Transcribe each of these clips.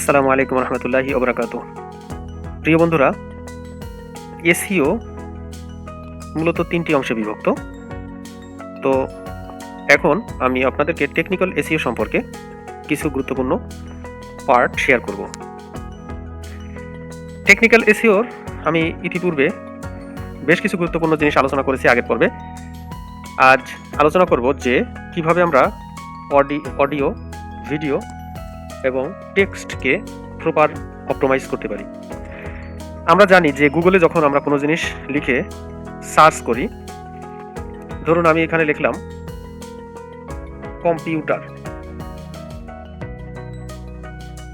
আসসালামু আলাইকুম রহমতুল্লাহি ওবরাকাতু। প্রিয় বন্ধুরা এসিও মূলত তিনটি অংশে বিভক্ত। তো এখন আমি আপনাদেরকে টেকনিক্যাল এসিও সম্পর্কে কিছু গুরুত্বপূর্ণ পার্ট শেয়ার করব। টেকনিক্যাল এসিওর আমি ইতিপূর্বে বেশ কিছু গুরুত্বপূর্ণ জিনিস আলোচনা করেছি আগের পর্বে। আজ আলোচনা করব যে কীভাবে আমরা অডি, অডিও, ভিডিও এবং টেক্সটকে প্রপার অপটোমাইজ করতে পারি। আমরা জানি যে গুগলে যখন আমরা কোনো জিনিস লিখে সার্চ করি, ধরুন আমি এখানে লিখলাম কম্পিউটার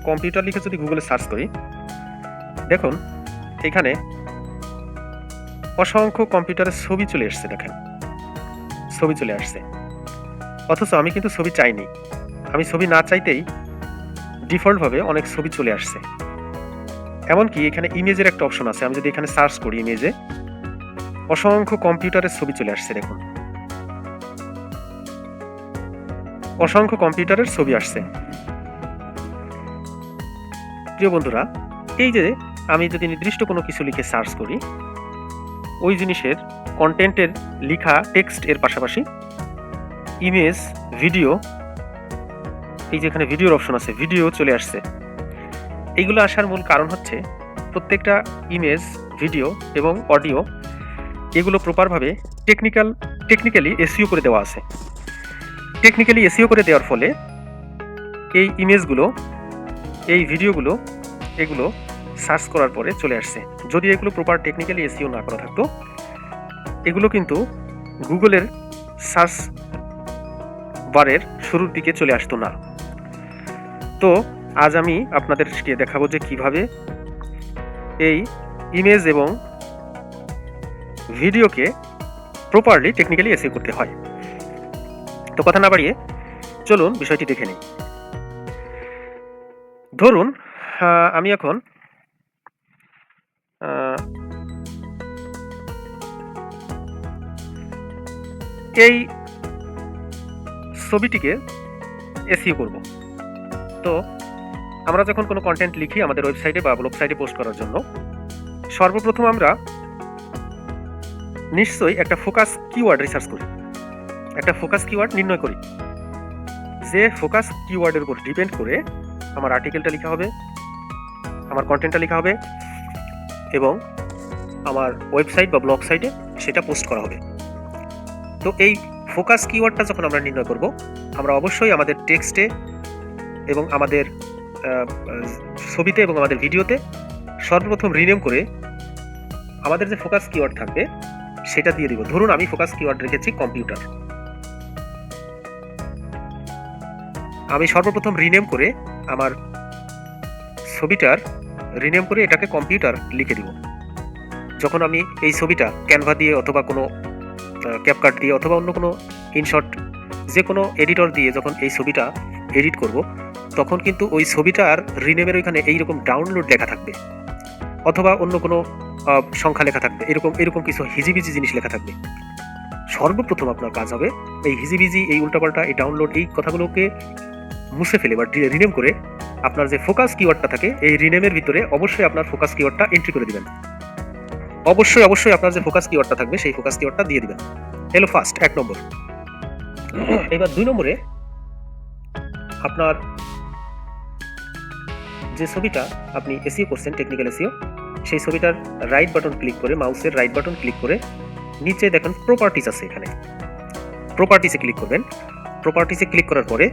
কম্পিউটার লিখে যদি গুগলে সার্চ করি, দেখুন, এখানে অসংখ্য কম্পিউটারের ছবি চলে এসছে, দেখেন। ছবি চলে আসছে। অথচ আমি কিন্তু ছবি চাইনি। আমি ছবি না চাইতেই ডিফল্টভাবে অনেক ছবি চলে আসছে। এমনকি এখানে ইমেজের একটা অপশন আছে, আমি যদি এখানে সার্চ করি ইমেজে, অসংখ্য কম্পিউটারের ছবি চলে আসছে দেখুন। অসংখ্য কম্পিউটারের ছবি আসছে। প্রিয় বন্ধুরা, এই যে আমি যদি নির্দিষ্ট কোনো কিছু লিখে সার্চ করি, ওই জিনিসের কন্টেন্টের লিখা টেক্সট এর পাশাপাশি ইমেজ ভিডিও এই যে এখানে ভিডিওর অপশন আছে, ভিডিও চলে আসছে। এইগুলো আসার মূল কারণ হচ্ছে প্রত্যেকটা ইমেজ ভিডিও এবং অডিও এগুলো প্রপারভাবে টেকনিক্যাল টেকনিক্যালি এসিও করে দেওয়া আছে। টেকনিক্যালি এসিও করে দেওয়ার ফলে এই ইমেজগুলো এই ভিডিওগুলো এগুলো সার্চ করার পরে চলে আসছে। যদি এগুলো প্রপার টেকনিক্যালি এসিও না করা থাকতো, এগুলো কিন্তু গুগলের সার্চ বারের শুরুর দিকে চলে আসতো না। তো আজ আমি আপনাদেরকে দেখাবো যে কীভাবে এই ইমেজ এবং ভিডিওকে প্রপারলি টেকনিক্যালি এসিও করতে হয়। তো কথা না বাড়িয়ে চলুন বিষয়টি দেখে নিই। ধরুন আমি এখন এই ছবিটিকে এসিও করব। তো আমরা যখন কোনো কন্টেন্ট লিখি আমাদের ওয়েবসাইটে বা ব্লগ সাইটে পোস্ট করার জন্য, সর্বপ্রথম আমরা নিশ্চয়ই একটা ফোকাস কিওয়ার্ড রিসার্চ করি। একটা ফোকাস কিওয়ার্ড নির্ণয় করি। যে ফোকাস কিওয়ার্ডের উপর ডিপেন্ড করে আমার আর্টিকেলটা লেখা হবে, আমার কন্টেন্টটা লেখা হবে এবং আমার ওয়েবসাইট বা ব্লগ সাইটে সেটা পোস্ট করা হবে। তো এই ফোকাস কিওয়ার্ডটা যখন আমরা নির্ণয় করব, আমরা অবশ্যই আমাদের টেক্সটে এবং আমাদের ছবিতে এবং আমাদের ভিডিওতে সর্বপ্রথম রিনেম করে আমাদের যে ফোকাস কিওয়ার্ড থাকবে, সেটা দিয়ে দিব। ধরুন আমি ফোকাস কিওয়ার্ড রেখেছি কম্পিউটার আমি সর্বপ্রথম রিনেম করে আমার ছবিটার রিনেম করে এটাকে কম্পিউটার লিখে দিব। যখন আমি এই ছবিটা ক্যানভা দিয়ে অথবা কোনো ক্যাপকাট দিয়ে অথবা অন্য কোনো ইনশট যে কোনো এডিটর দিয়ে যখন এই ছবিটা এডিট করব তখন কিন্তু ওই ছবিটার রিনেমের ওইখানে এইরকম ডাউনলোড লেখা থাকবে। অথবা অন্য কোনো সংখ্যা লেখা থাকবে। এরকম এরকম কিছু হিজিবিজি জিনিস লেখা থাকবে। সর্বপ্রথম আপনার কাজ হবে এই হিজিবিজি, এই উল্টাপাল্টা, এই ডাউনলোড এই কথাগুলোকে মুছে ফেলে বা রিনেম করে আপনার যে ফোকাস কিওয়ার্ডটা থাকে, এই রিনেমের ভিতরে অবশ্যই আপনার ফোকাস কিওয়ার্ডটা এন্ট্রি করে দিবেন। অবশ্যই অবশ্যই আপনার যে ফোকাস কিওয়ার্ডটা থাকবে, সেই ফোকাস কিওয়ার্ডটা দিয়ে দিবেন। হ্যালো ফার্স্ট এক নম্বর। এবার দুই নম্বরে আপনার যে ছবিটা আপনি এসিও করছেন টেকনিক্যাল এসিও, সেই ছবিটার রাইট বাটন ক্লিক করে মাউসের রাইট বাটন ক্লিক করে নিচে দেখেন প্রপার্টিস আছে এখানে। প্রপার্টিসে ক্লিক করবেন। প্রপার্টিসে ক্লিক করার পরে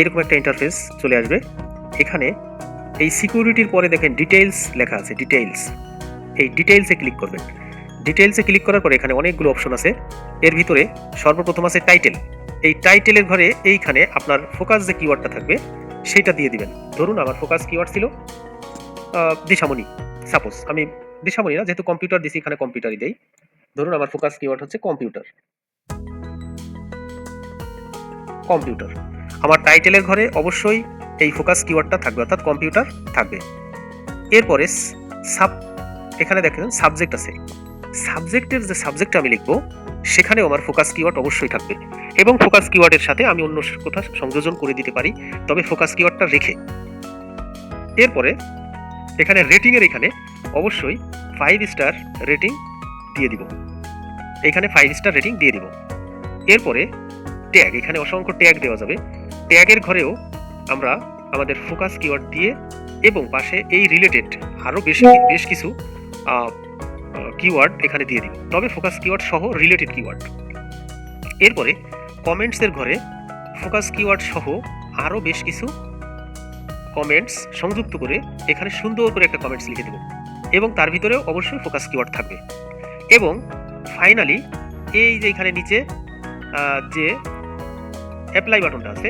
এরকম একটা ইন্টারফেস চলে আসবে। এখানে এই সিকিউরিটির পরে দেখেন ডিটেইলস লেখা আছে ডিটেইলস এই ডিটেইলসে ক্লিক করবেন। ডিটেইলসে ক্লিক করার পরে এখানে অনেকগুলো অপশন আছে। এর ভিতরে সর্বপ্রথম আছে টাইটেল এই টাইটেলের ঘরে এইখানে আপনার ফোকাস যে কিওয়ার্ডটা থাকবে সেটা দিয়ে দিবেন। ধরুন আমার ফোকাস কিওয়ার্ড ছিল দিশামণি। সাপোজ আমি দিশামণি না যেহেতু কম্পিউটার দিছি, এখানে কম্পিউটারই দেই। ধরুন আমার ফোকাস কিওয়ার্ড হচ্ছে কম্পিউটার কম্পিউটার আমার টাইটেলের ঘরে অবশ্যই এই ফোকাস কিওয়ার্ডটা থাকবে, অর্থাৎ কম্পিউটার থাকবে। এরপরে সাব এখানে দেখেন সাবজেক্ট আছে। সাবজেক্টের যে সাবজেক্ট আমি লিখব, সেখানেও আমার ফোকাস কিওয়ার্ড অবশ্যই থাকবে। এবং ফোকাস কিওয়ার্ডের সাথে আমি অন্য কোথাও সংযোজন করে দিতে পারি, তবে ফোকাস কিওয়ার্ডটা রেখে। এরপরে এখানে রেটিংয়ের এখানে অবশ্যই ফাইভ স্টার রেটিং দিয়ে দিব। এখানে ফাইভ স্টার রেটিং দিয়ে দিব। এরপরে ট্যাগ এখানে অসংখ্য ট্যাগ দেওয়া যাবে। ট্যাগের ঘরেও আমরা আমাদের ফোকাস কিওয়ার্ড দিয়ে এবং পাশে এই রিলেটেড আরও বেশি বেশ কিছু কিওয়ার্ড এখানে দিয়ে দিব। তবে ফোকাস কিওয়ার্ড সহ রিলেটেড কিওয়ার্ড এরপরে কমেন্টসের ঘরে ফোকাস কিওয়ার্ড সহ আরও বেশ কিছু কমেন্টস সংযুক্ত করে এখানে সুন্দর করে একটা কমেন্টস লিখে দেব। এবং তার ভিতরেও অবশ্যই ফোকাস কিওয়ার্ড থাকবে। এবং ফাইনালি এই যে এখানে নিচে যে অ্যাপ্লাই বাটনটা আছে,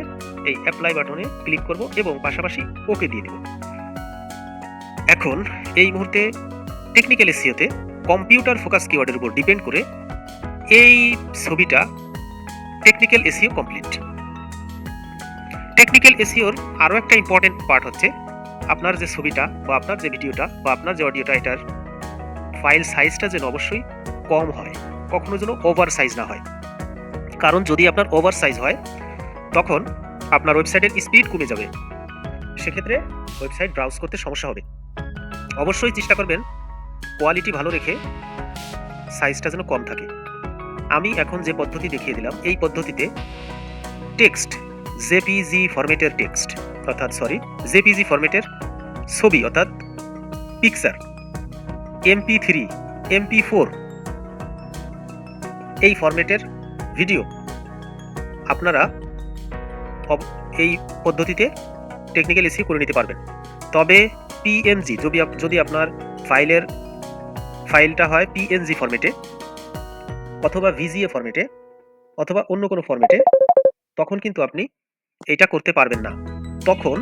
এই অ্যাপ্লাই বাটনে ক্লিক করব এবং পাশাপাশি ওকে দিয়ে দেব। এখন এই মুহূর্তে টেকনিক্যাল এসিওতে কম্পিউটার ফোকাস কিওয়ার্ডের উপর ডিপেন্ড করে এই ছবিটা টেকনিক্যাল এসিও কমপ্লিট টেকনিক্যাল এসিওর আরও একটা ইম্পর্টেন্ট পার্ট হচ্ছে, আপনার যে ছবিটা বা আপনার যে ভিডিওটা বা আপনার যে অডিওটা এটার ফাইল সাইজটা যেন অবশ্যই কম হয়, কখনো যেন ওভার সাইজ না হয়। কারণ যদি আপনার ওভার সাইজ হয়, তখন আপনার ওয়েবসাইটের স্পিড কমে যাবে। সেক্ষেত্রে ওয়েবসাইট ব্রাউজ করতে সমস্যা হবে। অবশ্যই চেষ্টা করবেন কোয়ালিটি ভালো রেখে সাইজটা যেন কম থাকে। আমি এখন যে পদ্ধতি দেখিয়ে দিলাম, এই পদ্ধতিতে টেক্সট জেপিজি ফরম্যাটের টেক্সট অর্থাৎ সরি জেপিজি ফরম্যাটের ছবি, অর্থাৎ picture MP three MP four এই ফরম্যাটের ভিডিও আপনারা এই পদ্ধতিতে টেকনিক্যাল এসি করে নিতে পারবেন। তবে পিএনজি যদি যদি আপনার ফাইলের ফাইলটা হয় পিএনজি ফরম্যাটে অথবা ভিজিএ ফরম্যাটে অথবা অন্য কোনো ফরম্যাটে তখন কিন্তু আপনি এটা করতে পারবেন না। তখন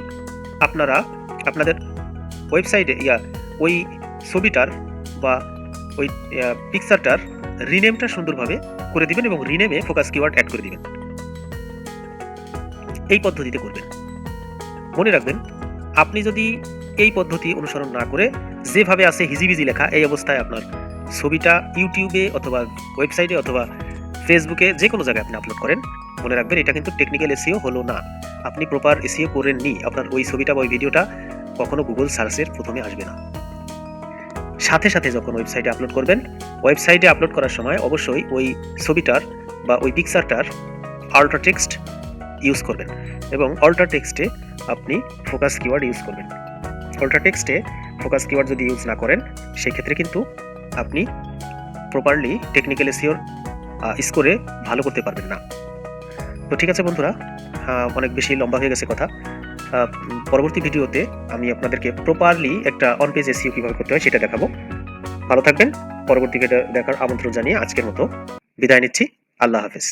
আপনারা আপনাদের ওয়েবসাইটে ইয়া, ওই ছবিটার বা ওই পিকচারটার রিনেমটা সুন্দরভাবে করে দিবেন এবং রিনেমে ফোকাস কিওয়ার্ড অ্যাড করে দিবেন। এই পদ্ধতিতে করবেন। মনে রাখবেন, আপনি যদি এই পদ্ধতি অনুসরণ না করে যেভাবে আছে হিজিবিজি লেখা, এই অবস্থায় আপনার ছবিটা ইউটিউবে অথবা ওয়েবসাইটে অথবা ফেসবুকে যে কোনো জায়গায় আপনি আপলোড করেন, মনে রাখবেন এটা কিন্তু টেকনিক্যাল এসিও হলো না। আপনি প্রপার এসিও করেননি, আপনার ওই ছবিটা বা ওই ভিডিওটা কখনো গুগল সার্চের প্রথমে আসবে না। সাথে সাথে যখন ওয়েবসাইটে আপলোড করবেন ওয়েবসাইটে আপলোড করার সময় অবশ্যই ওই ছবিটার বা ওই পিকচারটার আল্ট্রা টেক্সট ইউজ করবেন এবং অল্টার টেক্সটে আপনি ফোকাস কিওয়ার্ড ইউজ করবেন। অল্টার টেক্সটে ফোকাস কিওয়ার্ড যদি ইউজ না করেন সেই ক্ষেত্রে কিন্তু আপনি প্রপারলি টেকনিক্যাল এসিওর স্কোরে ভালো করতে পারবেন না। তো ঠিক আছে বন্ধুরা অনেক বেশি লম্বা হয়ে গেছে কথা। পরবর্তী ভিডিওতে আমি আপনাদেরকে প্রপারলি একটা অন পেজ এসিও কীভাবে করতে হয় সেটা দেখাবো। ভালো থাকবেন, পরবর্তী ভিডিও দেখার আমন্ত্রণ জানিয়ে আজকের মতো বিদায় নিচ্ছি। আল্লাহ হাফেজ।